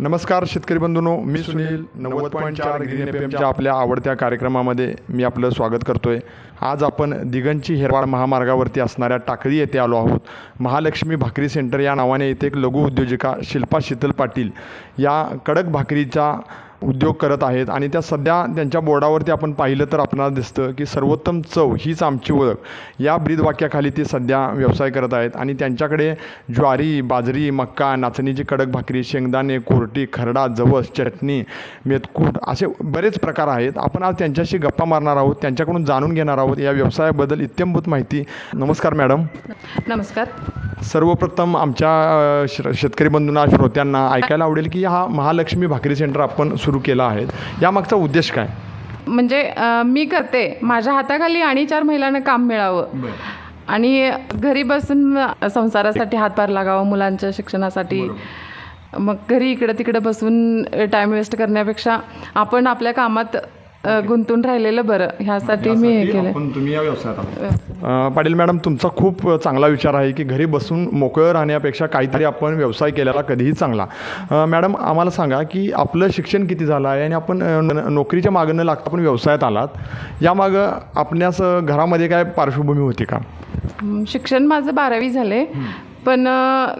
नमस्कार शेतकरी बंधूंनो मी सुनील नव्वद पॉईंट चार ग्रीन एफ एमच्या आपल्या आवडत्या कार्यक्रमामध्ये मी आपलं स्वागत करतोय. आज आपण दिगंची हेरवाड महामार्गावरती असणाऱ्या टाकळी येथे आलो आहोत. महालक्ष्मी भाकरी सेंटर या नावाने येथे एक लघु उद्योजिका शिल्पा शीतल पाटील या कडक भाकरीचा उद्योग करत आहेत आणि त्या सध्या त्यांच्या बोर्डावरती आपण पाहिलं तर आपणाला दिसतं की सर्वोत्तम चव हीच आमची ओळख. या ब्रीदवाक्याखाली ते सध्या व्यवसाय करत आहेत आणि त्यांच्याकडे ज्वारी बाजरी मक्का नाचणीची कडक भाकरी शेंगदाणे कोरटी खरडा जवस चटणी मेतकूट असे बरेच प्रकार आहेत. आपण आज त्यांच्याशी गप्पा मारणार आहोत त्यांच्याकडून जाणून घेणार आहोत या व्यवसायाबद्दल इत्यंभूत माहिती. नमस्कार मॅडम. नमस्कार. सर्वप्रथम आमच्या श्र- शेतकरी बंधूंना श्रोत्यांना ऐकायला आवडेल की हा महालक्ष्मी भाकरी सेंटर आपण सुरू केलं आहे. यामागचा उद्देश काय? म्हणजे मी करते. माझ्या हाताखाली आणि चार महिलांना काम मिळावं. आणि घरी बसून संसारासाठी हातभार लागावा मुलांच्या शिक्षणासाठी. मग घरी इकडं तिकडं बसून टाईम वेस्ट करण्यापेक्षा आपण आपल्या कामात गुंतून राहिलेलं बरं. ह्यासाठी मी हे केलं आपण तुम्ही या व्यवसायात आहात. पाटील मॅडम तुमचा खूप चांगला विचार आहे की घरी बसून मोकळं राहण्यापेक्षा काहीतरी आपण व्यवसाय केलेला कधीही चांगला. मॅडम आम्हाला सांगा की आपलं शिक्षण किती झालं आहे आणि आपण नोकरीच्या मागं न लागता आपण व्यवसायात आलात. यामागं आपल्यास घरामध्ये काय पार्श्वभूमी होती का? शिक्षण माझं बारावी झाले पण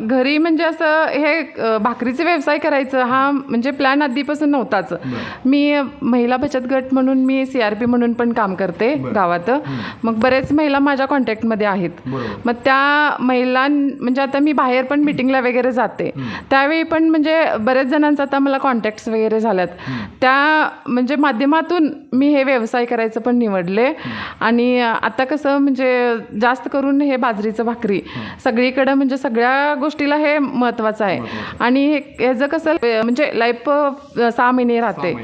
घरी म्हणजे असं हे भाकरीचे व्यवसाय करायचं हा म्हणजे प्लॅन आधीपासून नव्हताच. मी महिला बचत गट म्हणून मी सी आर पी म्हणून पण काम करते गावात. मग बरेच महिला माझ्या कॉन्टॅक्टमध्ये आहेत. मग त्या महिलां म्हणजे आता मी बाहेर पण मिटिंगला वगैरे जाते. त्यावेळी पण म्हणजे बरेच जणांचा आता मला कॉन्टॅक्ट्स वगैरे झाल्यात. त्या म्हणजे माध्यमातून मी हे व्यवसाय करायचं पण निवडले. आणि आता कसं म्हणजे जास्त करून हे बाजरीचं भाकरी सगळीकडं म्हणजे सगळ्या गोष्टीला हे महत्त्वाचं आहे. आणि हे ह्याचं कसं म्हणजे लाईफ सहा महिने राहते.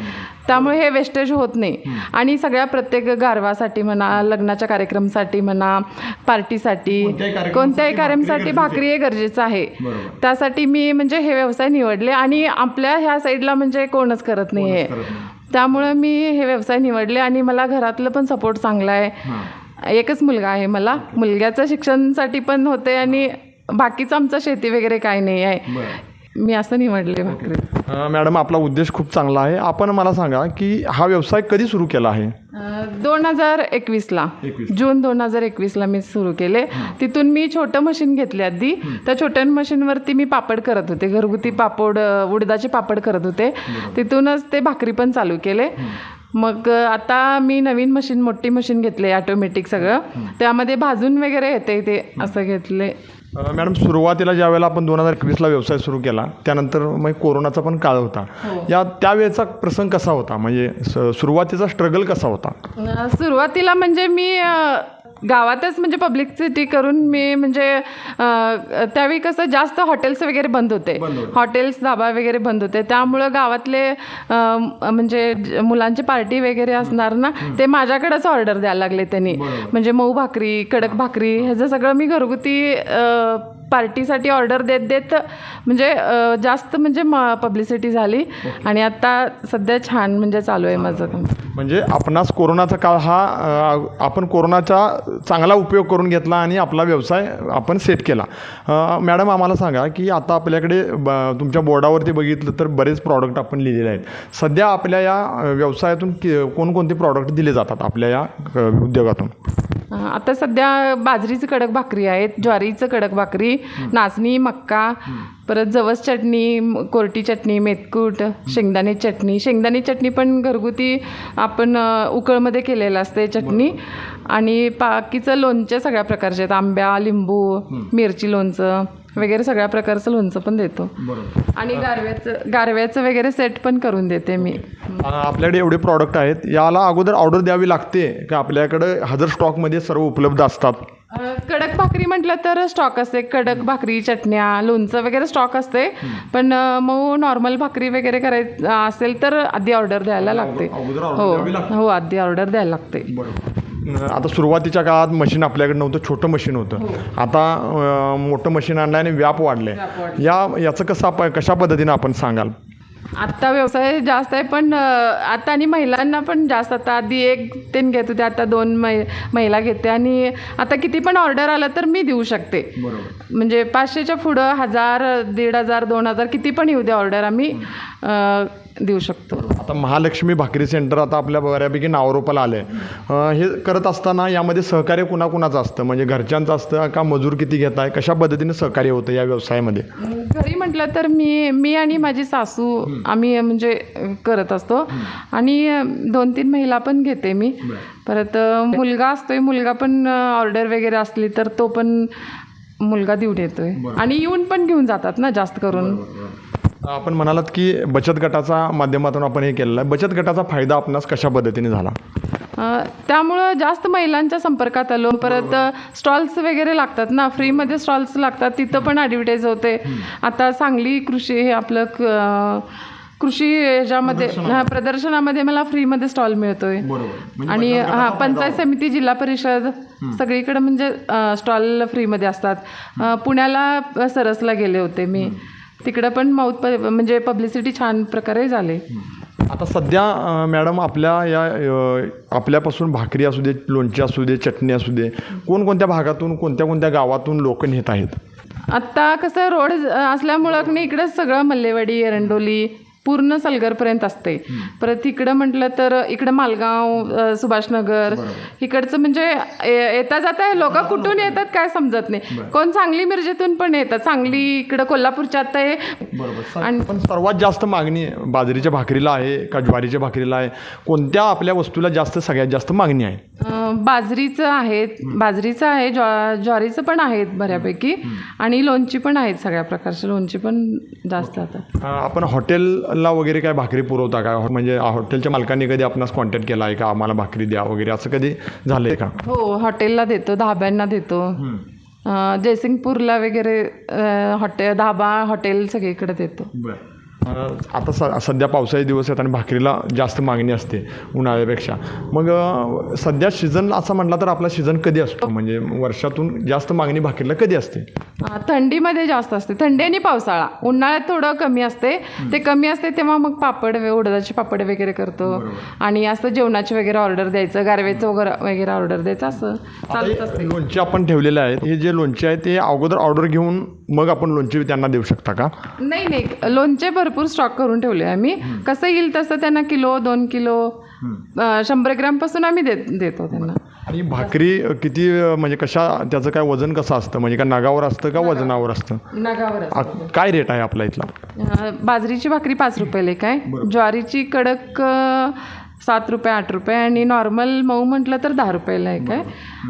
त्यामुळे हे वेस्टेज होत नाही. आणि सगळ्या प्रत्येक गारवासाठी म्हणा लग्नाच्या कार्यक्रमसाठी म्हणा पार्टीसाठी कोणत्याही कार्यक्रमासाठी भाकरी हे गरजेचं आहे. त्यासाठी मी म्हणजे हे व्यवसाय निवडले आणि आपल्या ह्या साईडला म्हणजे कोणच करत नाही आहे त्यामुळं मी हे व्यवसाय निवडले आणि मला घरातलं पण सपोर्ट चांगला आहे. एकच मुलगा आहे मला. मुलग्याचं शिक्षणासाठी पण होते आणि बाकीचं आमचं शेती वगैरे काही नाही आहे. मी असं निवडले भाकरी. मॅडम आपला उद्देश खूप चांगला आहे. आपण मला सांगा की हा व्यवसाय कधी सुरू केला आहे? दोन हजार एकवीसला जून दोन हजार एकवीसला मी सुरू केले. तिथून मी छोटं मशीन घेतले आधी. त्या छोट्या मशीनवरती मी पापड करत होते. घरगुती पापड उडदाचे पापड करत होते. तिथूनच ते भाकरी पण चालू केले. मग आता मी नवीन मशीन मोठी मशीन घेतले ऑटोमॅटिक सगळं. त्यामध्ये भाजून वगैरे येते ते असं घेतले. मॅडम सुरुवातीला ज्या वेळेला आपण दोन हजार एकवीसला व्यवसाय सुरू केला त्यानंतर मग कोरोनाचा पण काळ होता. या त्यावेळेचा प्रसंग कसा होता? म्हणजे स- सुरुवातीचा स्ट्रगल कसा होता? सुरुवातीला म्हणजे मी गावातच म्हणजे पब्लिसिटी करून मी म्हणजे त्यावेळी कसं जास्त हॉटेल्स वगैरे बंद होते. हॉटेल्स धाबा वगैरे बंद होते. त्यामुळं गावातले म्हणजे मुलांची पार्टी वगैरे असणार ना ते माझ्याकडेच ऑर्डर द्यायला लागले त्यांनी. म्हणजे मऊ भाकरी कडक भाकरी ह्याचं सगळं मी घरगुती पार्टीसाठी ऑर्डर देत देत म्हणजे जास्त म्हणजे पब्लिसिटी झाली. आणि आता सध्या छान म्हणजे चालू आहे माझं. काम म्हणजे आपणास कोरोनाचा काळ हा आपण कोरोनाचा चांगला उपयोग करून घेतला आणि आपला व्यवसाय आपण सेट केला. मॅडम आम्हाला सांगा की आता आपल्याकडे ब तुमच्या बोर्डावरती बघितलं तर बरेच प्रॉडक्ट आपण लिहिलेले आहेत. सध्या आपल्या या व्यवसायातून कि कोणकोणते प्रॉडक्ट दिले जातात आपल्या या उद्योगातून? आता सध्या बाजरीचं कडक भाकरी आहेत ज्वारीचं कडक भाकरी नाचणी मक्का परत जवस चटणी कोरटी चटणी मेतकूट शेंगदाणे चटणी. शेंगदाणे चटणी पण घरगुती आपण उकळमध्ये केलेलं असते चटणी. आणि बाकीचं लोणचे सगळ्या प्रकारचे आहेत. आंब्या लिंबू मिरची लोणचं वगैरे सगळ्या प्रकारचं लोणचं पण देतो. आणि गारव्याचं गारव्याचं वगैरे सेट पण करून देते मी. आपल्याकडे एवढे प्रॉडक्ट आहेत. याला अगोदर ऑर्डर द्यावी लागते का? आपल्याकडे हजर स्टॉकमध्ये सर्व उपलब्ध असतात. भाकरी म्हटलं तर स्टॉक असते. कडक भाकरी चटण्या लोणचं वगैरे स्टॉक असते. पण मऊ नॉर्मल भाकरी वगैरे करायचं असेल तर आधी ऑर्डर द्यायला लागते. हो. हो आधी ऑर्डर द्यायला लागते. आता सुरुवातीच्या काळात मशीन आपल्याकडे नव्हतं छोटं मशीन होतं. आता अं, मोठं मशीन आणलं आणि व्याप वाढले या याचं कसं कशा पद्धतीनं आपण सांगाल? आत्ता व्यवसाय जास्त आहे पण आता आणि महिलांना पण जास्त. आता आधी एक तीन घेत होते आता दोन मै महिला घेते. आणि आता किती पण ऑर्डर आलं तर मी देऊ शकते. म्हणजे पाचशेच्या पुढं हजार दीड हजार दोन हजार किती पण येऊ दे ऑर्डर आम्ही देऊ शकतो. आता महालक्ष्मी भाकरी सेंटर आता आपल्या बऱ्यापैकी नावरोपाला आलं आहे हे करत असताना यामध्ये सहकार्य कुणाकुणाचं असतं? म्हणजे घरच्यांचं असतं का मजूर किती घेत आहे कशा पद्धतीने सहकार्य होतं या व्यवसायामध्ये? घरी म्हटलं तर मी मी आणि माझी सासू आम्ही म्हणजे करत असतो. आणि दोन तीन महिला पण घेते मी. परत मुलगा असतोय मुलगा पण ऑर्डर वगैरे असली तर तो पण मुलगा देऊन येतोय. आणि येऊन पण घेऊन जातात ना जास्त करून. आपण म्हणालात की बचत गटाचा माध्यमातून आपण हे केलेलं आहे. बचत गटाचा फायदा आपणास कशा पद्धतीने झाला? त्यामुळं जास्त महिलांच्या संपर्कात आलो. परत स्टॉल्स वगैरे लागतात ना. फ्रीमध्ये स्टॉल्स लागतात. तिथं पण ॲडव्हर्टाईज होते. आता सांगली कृषी हे आपलं क- कृषी ह्याच्यामध्ये हा प्रदर्शनामध्ये मला फ्रीमध्ये स्टॉल मिळतोय. आणि हा पंचायत समिती जिल्हा परिषद सगळीकडे म्हणजे स्टॉल फ्रीमध्ये असतात. पुण्याला सरसला गेले होते मी. तिकडं पण माउथ म्हणजे पब्लिसिटी छान प्रकारे झाले. आता सध्या मॅडम आपल्या या आपल्यापासून भाकरी असू दे लोणची असू दे चटणी असू दे कोणकोणत्या भागातून कोणत्या कोणत्या गावातून लोक नेत आहेत? आत्ता कसं रोड असल्यामुळं की नाही इकडं सगळं मल्लेवाडी एरंडोली पूर्ण सलगरपर्यंत असते. परत इकडं म्हटलं तर इकडं मालगाव सुभाषनगर इकडचं म्हणजे येता जाता लोक कुठून येतात काय समजत नाही. कोण सांगली मिरजेतून पण येतात. सांगली इकडं कोल्हापूरच्या आता हे आणि पण सर्वात जास्त मागणी बाजरीच्या भाकरीला आहे का ज्वारीच्या भाकरीला आहे. कोणत्या आपल्या वस्तूला जास्त सगळ्यात जास्त मागणी आहे? बाजरीचं आहे बाजरीचं आहे ज्वा ज्वारीचं पण आहेत बऱ्यापैकी आणि लोणची पण आहेत सगळ्या प्रकारची. लोणची पण जास्त आता. आपण हॉटेलला वगैरे काय भाकरी पुरवता का? म्हणजे हॉटेलच्या मालकांनी कधी आपणास कॉन्टॅक्ट केला आहे का? आम्हाला भाकरी द्या वगैरे असं कधी झालं आहे का? हो हॉटेलला देतो धाब्यांना देतो. जयसिंगपूरला वगैरे हॉटेल धाबा हॉटेल सगळीकडे देतो. अं, आता स सध्या पावसाळी दिवस आहेत आणि भाकरीला जास्त मागणी असते उन्हाळ्यापेक्षा. मग सध्या सीझन असं म्हटला तर आपला सीझन कधी असतो? म्हणजे वर्षातून जास्त मागणी भाकरीला कधी असते? थंडीमध्ये जास्त असते. थंडी आणि पावसाळा. उन्हाळ्यात थोडं कमी असते. ते कमी असते तेव्हा मग पापड वे- उडदाचे पापड वगैरे करतो. आणि असं जेवणाची वगैरे ऑर्डर द्यायचं गारव्याचं वगैरे वगैरे ऑर्डर द्यायचं असं चालत असते. लोणचे आपण ठेवलेले आहेत. हे जे लोणचे आहेत ते अगोदर ऑर्डर घेऊन मग आपण लोणचे त्यांना देऊ शकता का? नाही नाही. लोणचे भरपूर स्टॉक करून ठेवले आम्ही. कसं येईल तसं त्यांना किलो दोन किलो शंभर ग्रॅमपासून आम्ही देत देतो त्यांना. आणि भाकरी किती म्हणजे कशा त्याचं काय वजन कसं असतं? म्हणजे का नगावर असतं का वजनावर असतं? नगावर आ- काय रेट आहे आपला इथला? अं, बाजरीची भाकरी पाच रुपये लेख आहे. ज्वारीची कडक अं, सात रुपये आठ रुपये आणि नॉर्मल मऊ म्हटलं तर दहा रुपयाला एक आहे.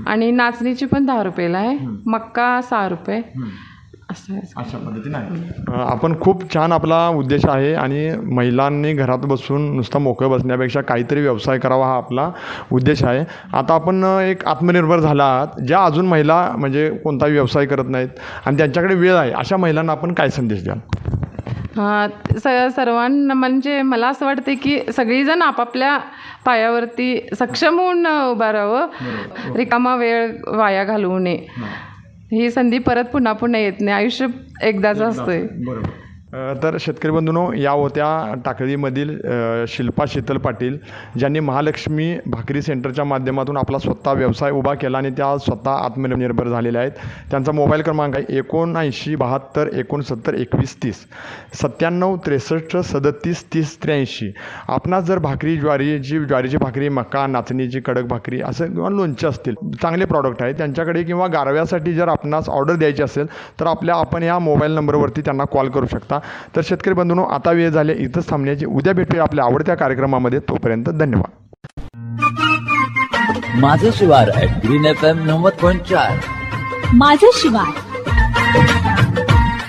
आणि नाचणीची पण दहा रुपयाला आहे. मक्का सहा रुपये. असं अशा पद्धतीने आहे. आपण खूप छान आपला उद्देश आहे आणि महिलांनी घरात बसून नुसता मोकळं बसण्यापेक्षा काहीतरी व्यवसाय करावा हा आपला उद्देश आहे. आता आपण एक आत्मनिर्भर झाला आहात ज्या अजून महिला म्हणजे कोणताही व्यवसाय करत नाहीत आणि त्यांच्याकडे वेळ आहे अशा महिलांना आपण काय संदेश द्याल? हां स सर्वांना म्हणजे मला असं वाटते की सगळीजण आपापल्या पायावरती सक्षम होऊन उभं राहावं. रिकामा वेळ वाया घालवू नये. ही संधी परत पुन्हा पुन्हा येत नाही. आयुष्य एकदाच असतंय. बरोबर. तर शेतकरी बंधूनो या होत्या टाकळीमधील शिल्पा शीतल पाटील ज्यांनी महालक्ष्मी भाकरी सेंटरच्या माध्यमातून आपला स्वतः व्यवसाय उभा केला आणि त्या स्वतः आत्मनिर्भर झालेल्या आहेत. त्यांचा मोबाईल क्रमांक आहे एकोणऐंशी बहात्तर एकोणसत्तर एकवीस तीस. सत्त्याण्णव त्रेसष्ट सदतीस तीस त्र्याऐंशी. आपणास जर भाकरी ज्वारीची ज्वारीची भाकरी मका नाचणीची कडक भाकरी असं किंवा लोणचे असतील चांगले प्रॉडक्ट आहेत त्यांच्याकडे किंवा गारव्यासाठी जर आपणास ऑर्डर द्यायची असेल तर आपल्या आपण या मोबाईल नंबरवरती त्यांना कॉल करू शकता. तर शेतकरी बंधूंनो आता वेळ झाले इथंच थांबण्याची. उद्या भेटूया आपल्या आवडत्या कार्यक्रमामध्ये. तोपर्यंत धन्यवाद. माझं शिवार ग्रीन एफ एम नव्वद पॉईंट चार. माझं शिवार.